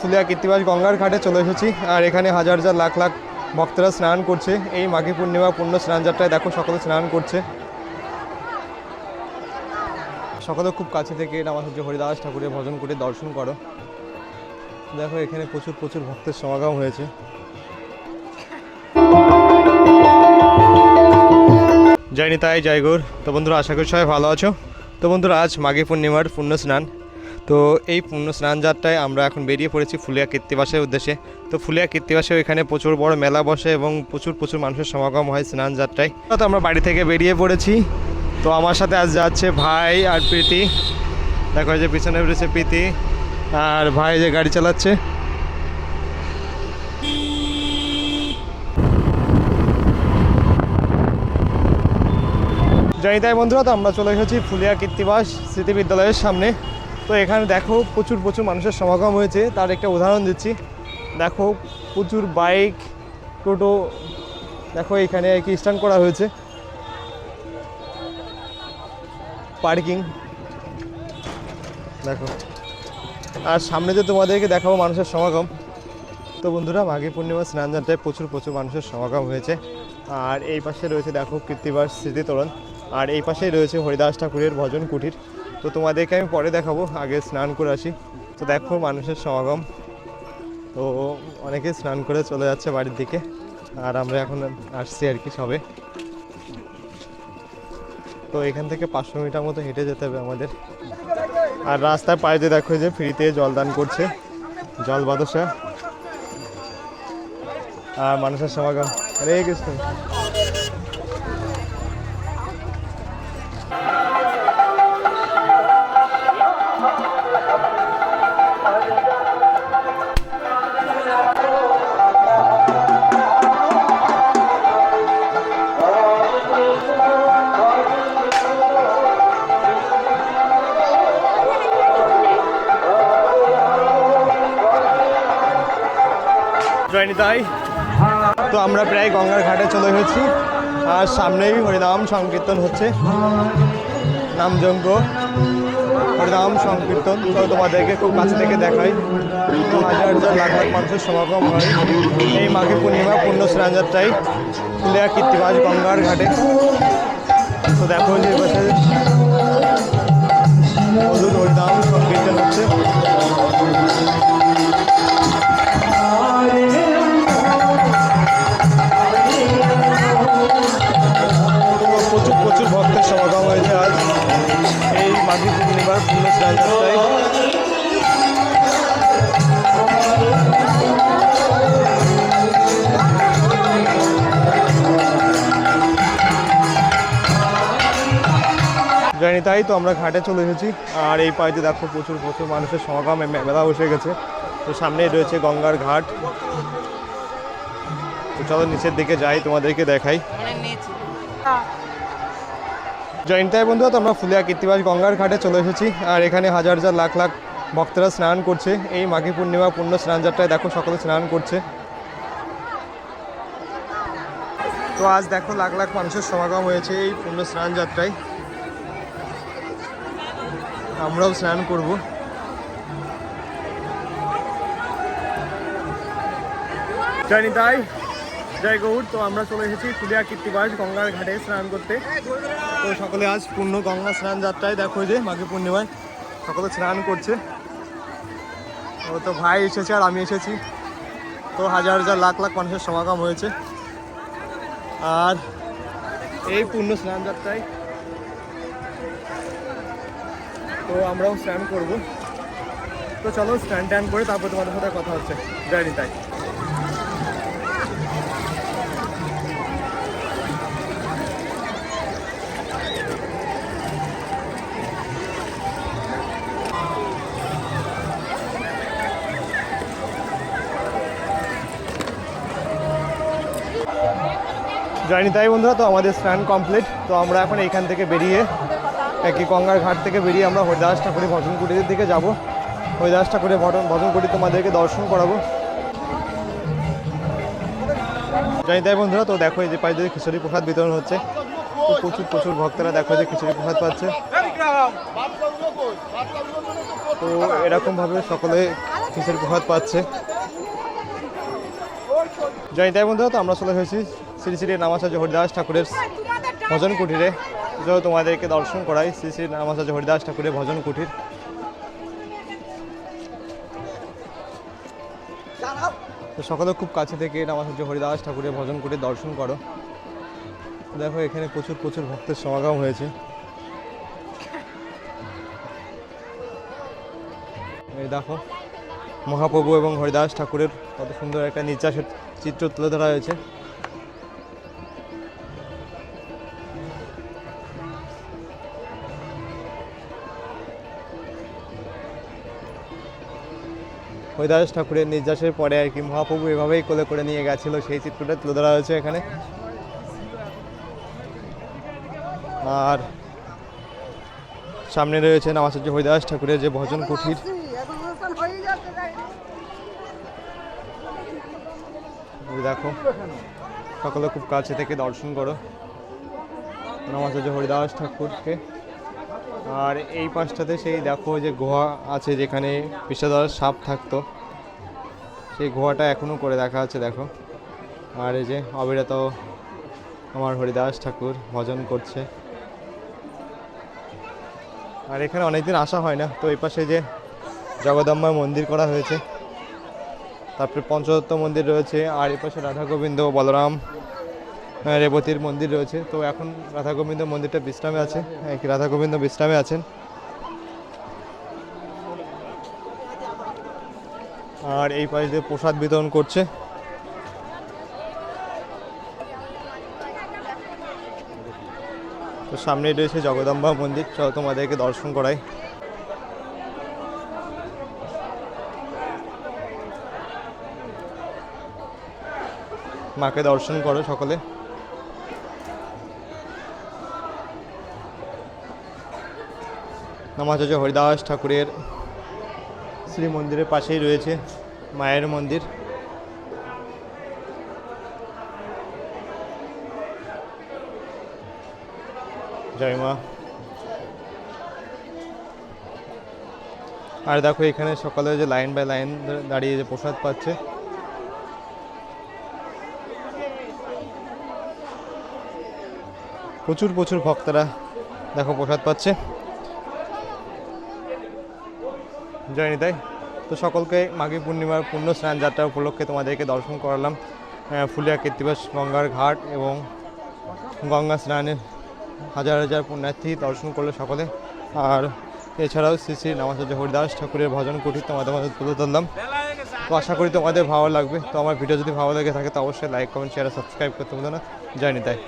ফুলিয়া কীর্তিবাস গঙ্গার ঘাটে চলে এসেছি। আর এখানে হাজার হাজার লাখ লাখ ভক্তরা স্নান করছে। এই মাঘী পূর্ণিমা পূর্ণ স্নান যাত্রায় দেখো সকলে স্নান করছে। সকলে খুব কাছে থেকে হচ্ছে হরিদাস ঠাকুরের ভজন করে দর্শন করো। দেখো, এখানে প্রচুর প্রচুর ভক্তের সমাগম হয়েছে। জয় নিতাই জয় গৌর তো বন্ধুরা, আশা করি সবাই ভালো আছো। তো বন্ধুরা, আজ মাঘী পূর্ণিমার পূর্ণ স্নান। তো এই পূর্ণ স্নান যাত্রায় আমরা এখন বেরিয়ে পড়েছি ফুলিয়া কীর্তিবাসের উদ্দেশ্যে। তো ফুলিয়া কীর্তিবাসেও এখানে প্রচুর বড় মেলা বসে এবং প্রচুর প্রচুর মানুষের সমাগম হয় স্নান যাত্রায় তো আমরা বাড়ি থেকে বেরিয়ে পড়েছি। তো আমার সাথে আজ যাচ্ছে ভাই আর প্রীতি। দেখো যে পিছনে রয়েছে প্রীতি আর ভাই যে গাড়ি চালাচ্ছে। জয়িতাই বন্ধুরা, তো আমরা চলে এসেছি ফুলিয়া কীর্তিবাস স্মৃতি বিদ্যালয়ের সামনে। তো এখানে দেখো প্রচুর প্রচুর মানুষের সমাগম হয়েছে। তার একটা উদাহরণ দিচ্ছি। দেখো প্রচুর বাইক, টোটো, দেখো এখানে আর কি স্ট্যান্ড করা হয়েছে। পার্কিং। দেখো। আর সামনে যে তোমাদেরকে দেখাবো মানুষের সমাগম, তো বন্ধুরা মাঘী পূর্ণিমা স্নান যাত্রায় প্রচুর প্রচুর মানুষের সমাগম হয়েছে। আর এই পাশে রয়েছে দেখো কীর্তিবাস স্মৃতিতরণ। আর এই পাশেই রয়েছে হরিদাস ঠাকুরের ভজন কুটির। তো তোমাদেরকে আমি পরে দেখাবো, আগে স্নান করে আসি। তো দেখো মানুষের সমাগম। তো অনেকে স্নান করে চলে যাচ্ছে বাড়ির দিকে। আর আমরা এখন আসছি আর কি সবে। তো এখান থেকে পাঁচশো মিটার মতো হেঁটে যেতে হবে আমাদের। আর রাস্তার পায়ে দেখো যে ফ্রিতে জলদান করছে, জল বাদশা। আর মানুষের সমাগম। হরে কৃষ্ণ। জয়নিতাই তো আমরা প্রায় গঙ্গার ঘাটে চলে এসেছি। আর সামনেই হরিনাম সংকীর্তন হচ্ছে। নামযজ্ঞ হরিনাম সংকীর্তন। তো তোমাদেরকে খুব কাছ থেকে দেখাই। হাজার হাজার লাখ লাখ মানুষের সমাগম হয়। এই মাঘে পূর্ণিমা, পূর্ণ স্নান যাত্রায় ফুলিয়া কীর্তিবাস গঙ্গার ঘাটে। তো দেখো যে পাশে মধুর হরিনাম সংকীর্তন হচ্ছে। তাই তো আমরা ঘাটে চলে এসেছি। আর এই পাড়িতে দেখো প্রচুর প্রচুর মানুষের সমাগম মেলা বসে গেছে। তো সামনেই রয়েছে গঙ্গার ঘাট। তো চলো নিচের দিকে যাই তোমাদেরকে দেখাই। জয়ন্তায় বন্ধুরা তো আমরা ফুলিয়া কীর্তিবাস গঙ্গার ঘাটে চলে এসেছি। আর এখানে হাজার হাজার লাখ লাখ ভক্তরা স্নান করছে। এই মাঘী পূর্ণিমা পূর্ণ স্নান যাত্রায় দেখো সকলে স্নান করছে। তো আজ দেখো লাখ লাখ মানুষের সমাগম হয়েছে এই পূর্ণ স্নান যাত্রায়। আমরাও স্নান করব। জয় নিতাই, জয় গৌর। তো আমরা চলে এসেছি ফুলিয়া কীর্তিবাস গঙ্গার ঘাটে স্নান করতে। তো সকলে আজ পূর্ণ গঙ্গা স্নান যাত্রায় দেখো যে মাঘী পূর্ণিমায় সকলে স্নান করছে। ও তো ভাই এসেছে আর আমি এসেছি। তো হাজার হাজার লাখ লাখ মানুষের সমাগম হয়েছে। আর এই পূর্ণ স্নান যাত্রায় তো আমরাও স্নান করব। তো চলো স্নান ট্যান করে তারপর তোমাদের সাথে কথা হচ্ছে। জয় তাই জয়নি তাই বন্ধুরা, তো আমাদের স্নান কমপ্লিট। তো আমরা এখন এইখান থেকে বেরিয়ে একই গঙ্গার ঘাট থেকে বেরিয়ে আমরা হরিদাস ঠাকুরের ভজন কুটিরের দিকে যাব। হরিদাস ঠাকুরের ভজন ভজন কুটি তোমাদেরকে দর্শন করাবো। জয়নি তাই বন্ধুরা, তো দেখো এই যে পায়ে খিচুড়ি প্রসাদ বিতরণ হচ্ছে। তো প্রচুর প্রচুর ভক্তরা দেখো যে খিচুড়ি প্রসাদ পাচ্ছে। তো এরকমভাবে সকলে খিচুড়ি প্রসাদ পাচ্ছে। জয় তাই বন্ধুরা, তো আমরা চলে এসেছি শ্রী শ্রী নামাচার্য হরিদাস ঠাকুরের ভজন কুটিরে। তো তোমাদেরকে দর্শন করাই। শ্রী শ্রী নামাচার্য হরিদাস ঠাকুরের ভজন কুটির। তো সকলে খুব কাছে থেকে নামাচার্য হরিদাস ঠাকুরের ভজন কুটির দর্শন করো। দেখো, এখানে প্রচুর প্রচুর ভক্তের সমাগম হয়েছে। এই দেখো, মহাপ্রভু এবং হরিদাস ঠাকুরের কত সুন্দর একটা নির্যাসের চিত্র তুলে ধরা হয়েছে। হরিদাস ঠাকুরের নির্যাসের পরে আর কি মহাপ্রভু এভাবেই কোলে করে নিয়ে গেছিল, সেই চিত্রটা তুলে ধরা হয়েছে এখানে। আর সামনে রয়েছে নামাচার্য হরিদাস ঠাকুরের যে ভজন কুঠির। দেখো, সকলে খুব কাছে থেকে দর্শন করো। নামাচার্য হরিদাস ঠাকুরকে। আর এই পাশটাতে সেই দেখো যে গুহা আছে যেখানে পেশাদার সাপ থাকতো। সেই গুহাটা এখনও করে দেখা আছে দেখো। আর এই যে অবিরত আমার হরিদাস ঠাকুর ভজন করছে। আর এখানে অনেকদিন আসা হয় না, তো এই পাশে যে জগদম্বার মন্দির করা হয়েছে, তারপরে পঞ্চদত্ত মন্দির রয়েছে, আর এই পাশে রাধা গোবিন্দ বলরাম রেবতীর মন্দির রয়েছে। তো এখন রাধা গোবিন্দ মন্দিরটা বিশ্রামে আছে। হ্যাঁ, রাধা গোবিন্দ বিশ্রামে আছেন? আর এই পাশ দিয়ে প্রসাদ বিতরণ করছে। তো সামনেই রয়েছে জগদম্বা মন্দির। চলো তোমাদেরকে দর্শন করাই। মাকে দর্শন করো সকলে। নামাচার্য হরিদাস ঠাকুরের শ্রী মন্দিরের পাশেই রয়েছে মায়ের মন্দির। জয় মা। আর দেখো এখানে সকালে যে লাইন বাই লাইন দাঁড়িয়ে যে প্রসাদ পাচ্ছে। প্রচুর প্রচুর ভক্তরা দেখো প্রসাদ পাচ্ছে। জয় নিতাই। তো সকলকে মাঘী পূর্ণিমার পূর্ণ স্নান যাত্রা উপলক্ষে তোমাদেরকে দর্শন করালাম ফুলিয়া কীর্তিবাস গঙ্গার ঘাট এবং গঙ্গা স্নানের হাজার হাজার পুণ্যার্থী দর্শন করল সকলে। আর এছাড়াও শ্রী শ্রী নামাচার্য হরিদাস ঠাকুরের ভজন কুঠির তোমাদের মধ্যে তুলে ধরলাম। তো আশা করি তোমাদের ভালো লাগবে। তো আমার ভিডিও যদি ভালো লাগে থাকে, তো অবশ্যই লাইক কমেন্ট শেয়ার সাবস্ক্রাইব করতে ভুলো না। জয় নিতাই।